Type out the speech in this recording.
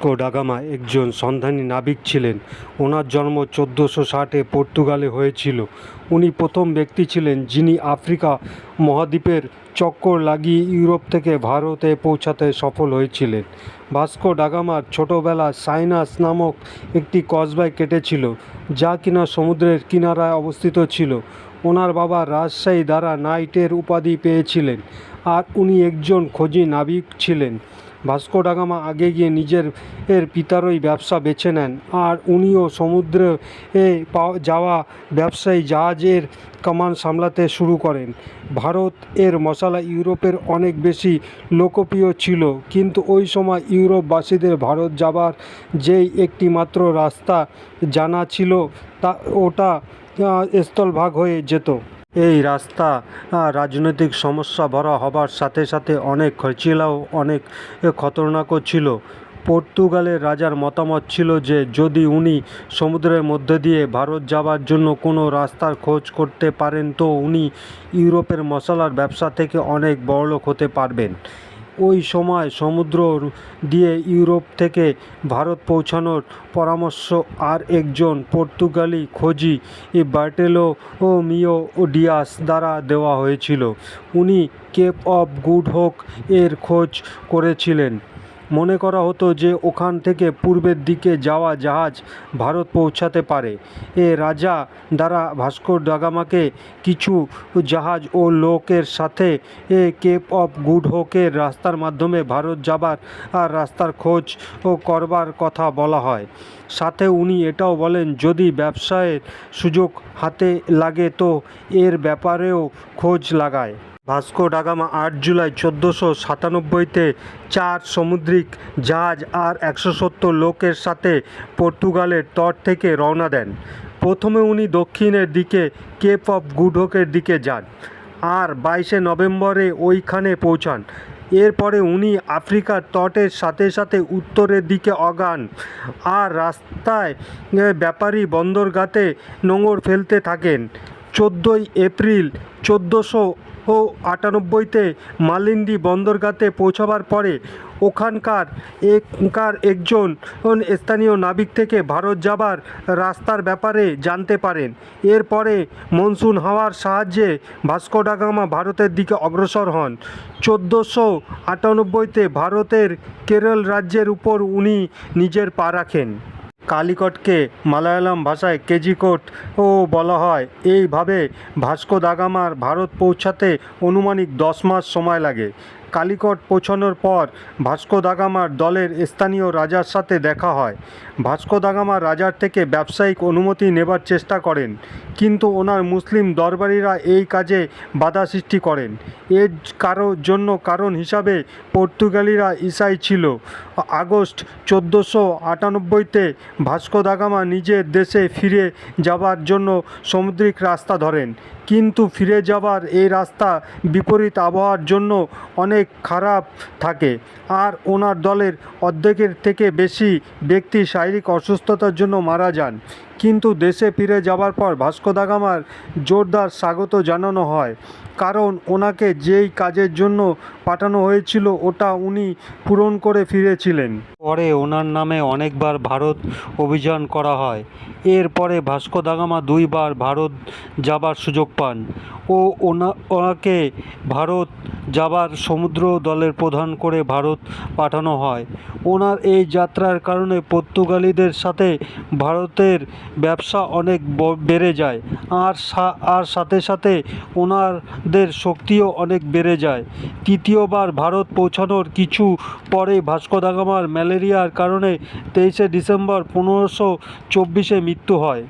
Vasco da Gama একজন সন্ধানী নাবিক ছিলেন। ওনার জন্ম চোদ্দোশো ষাটে পর্তুগালে হয়েছিল। উনি প্রথম ব্যক্তি ছিলেন যিনি আফ্রিকা মহাদ্বীপের চক্কর লাগিয়ে ইউরোপ থেকে ভারতে পৌঁছাতে সফল হয়েছিলেন। ভাস্কো ডাগামার ছোটোবেলা সাইনাস নামক একটি কসবায় কেটেছিল, যা কিনা সমুদ্রের কিনারায় অবস্থিত ছিল। ওনার বাবা রাজশাহী দ্বারা নাইটের উপাধি পেয়েছিলেন, আর উনি একজন খোঁজি নাবিক ছিলেন। ভাস্কো ডাগামা আগে গিয়ে নিজের, এর পিতারই ব্যবসা বেছে নেন। আর উনিও সমুদ্রে এ যাওয়া ব্যবসায়ী জাহাজের কামান সামলাতে শুরু করেন। ভারত এর মশলা ইউরোপের অনেক বেশি লোকপ্রিয় ছিল, কিন্তু ওই সময় ইউরোপবাসীদের ভারত যাবার যেই একটি মাত্র রাস্তা জানা ছিল, তা, ওটা স্থলভাগ হয়ে যেত। এই রাস্তা রাজনৈতিক সমস্যা ভরা হবার সাথে সাথে অনেক খরচিলাও অনেক খতরনাকও ছিল। পর্তুগালের রাজার মতামত ছিল যে, যদি উনি সমুদ্রের মধ্যে দিয়ে ভারত যাবার জন্য কোনো রাস্তার খোঁজ করতে পারেন, তো উনি ইউরোপের মশলার ব্যবসা থেকে অনেক বড়লোক হতে পারবেন। ওই সময় সমুদ্র দিয়ে ইউরোপ থেকে ভারত পৌঁছানোর পরামর্শ আর একজন পর্তুগালি খোঁজি বার্টেলো ও মিও ডিয়াস দ্বারা দেওয়া হয়েছিল। উনি কেপ অফ গুড হোক এর খোঁজ করেছিলেন। মনে করা হতো যে ওখান থেকে পূর্বের দিকে যাওয়া জাহাজ ভারত পৌঁছাতে পারে। এ রাজা দ্বারা ভাস্কর ডাগামাকে কিছু জাহাজ ও লোকের সাথে এ কেপ অফ গুড হোকের রাস্তার মাধ্যমে ভারত যাবার আর রাস্তার খোঁজ ও করবার কথা বলা হয়। সাথে উনি এটাও বলেন, যদি ব্যবসায়ের সুযোগ হাতে লাগে তো এর ব্যাপারেও খোঁজ লাগায়। ভাস্কো ডাগামা আট জুলাই চোদ্দোশো সাতানব্বইতে চার সামুদ্রিক জাহাজ আর একশো সত্তর লোকের সাথে পর্তুগালের তট থেকে রওনা দেন। প্রথমে উনি দক্ষিণের দিকে কেপ অফ গুডহোকের দিকে যান আর বাইশে নভেম্বরে ওইখানে পৌঁছান। এরপরে উনি আফ্রিকার তটের সাথে সাথে উত্তরের দিকে অগান আর রাস্তায় ব্যাপারী বন্দরগাতে নোঙর ফেলতে থাকেন। চোদ্দোই এপ্রিল চোদ্দোশো ও আটানব্বইতে মালিন্দি বন্দরগাতে পৌঁছাবার পরে ওখানকার এখানকার একজন স্থানীয় নাবিক থেকে ভারত যাবার রাস্তার ব্যাপারে জানতে পারেন। এরপরে মনসুন হাওয়ার সাহায্যে ভাস্কো ডা গামা ভারতের দিকে অগ্রসর হন। চোদ্দোশো আটানব্বইতে ভারতের কেরল রাজ্যের উপর উনি নিজের পা রাখেন। কালিকটকে মালায়ালাম ভাষায় কেজিকোট ও বলা হয়। এইভাবে ভাস্কো দাগামার ভারত পৌঁছাতে অনুমানিক দশ মাস সময় লাগে। কালিকট পৌঁছানোর পর ভাস্কো দাগামার দলের স্থানীয় রাজার সাথে দেখা হয়। ভাস্কো দাগামা রাজার থেকে ব্যবসায়িক অনুমতি নেবার চেষ্টা করেন, কিন্তু ওনার মুসলিম দরবারিরা এই কাজে বাধা সৃষ্টি করেন। এর কারও জন্য কারণ হিসাবে পর্তুগালিরা ইসাই ছিল। আগস্ট চোদ্দোশো আটানব্বইতে ভাস্কো দাগামা নিজের দেশে ফিরে যাবার জন্য সামুদ্রিক রাস্তা ধরেন। কিন্তু ফিরে যাবার এই রাস্তা বিপরীত আবহাওয়ার জন্য অনেক খারাপ থাকে। আর ওনার দলের অর্ধেকের থেকে বেশি ব্যক্তি শারীরিক অসুস্থতার জন্য মারা যান। কিন্তু দেশে ফিরে যাবার পর ভাস্কো দা গামার জোরদার স্বাগত জানানো হয়। কারণ ওনাকে যেই কাজের জন্য পাঠানো হয়েছিল, ওটা উনি পূরণ করে ফিরেছিলেন। পরে ওনার নামে অনেকবার ভারত অভিযান করা হয়। এরপরে ভাস্কো দা গামা দুইবার ভারত যাবার সুযোগ পান। ও ওনা, ওনাকে ভারত যাবার সমুদ্র দলের প্রধান করে ভারত পাঠানো হয়। ওনার এই যাত্রার কারণে পর্তুগালিদের সাথে ভারতের ব্যবসা অনেক বেড়ে যায়। আর আর সাথে সাথে ওনাদের শক্তিও অনেক বেড়ে যায়। তৃতীয়বার ভারত পৌঁছানোর কিছু পরে ভাস্কো দাগামার ম্যালেরিয়ার কারণে তেইশে ডিসেম্বর পনেরোশো চব্বিশে মৃত্যু হয়।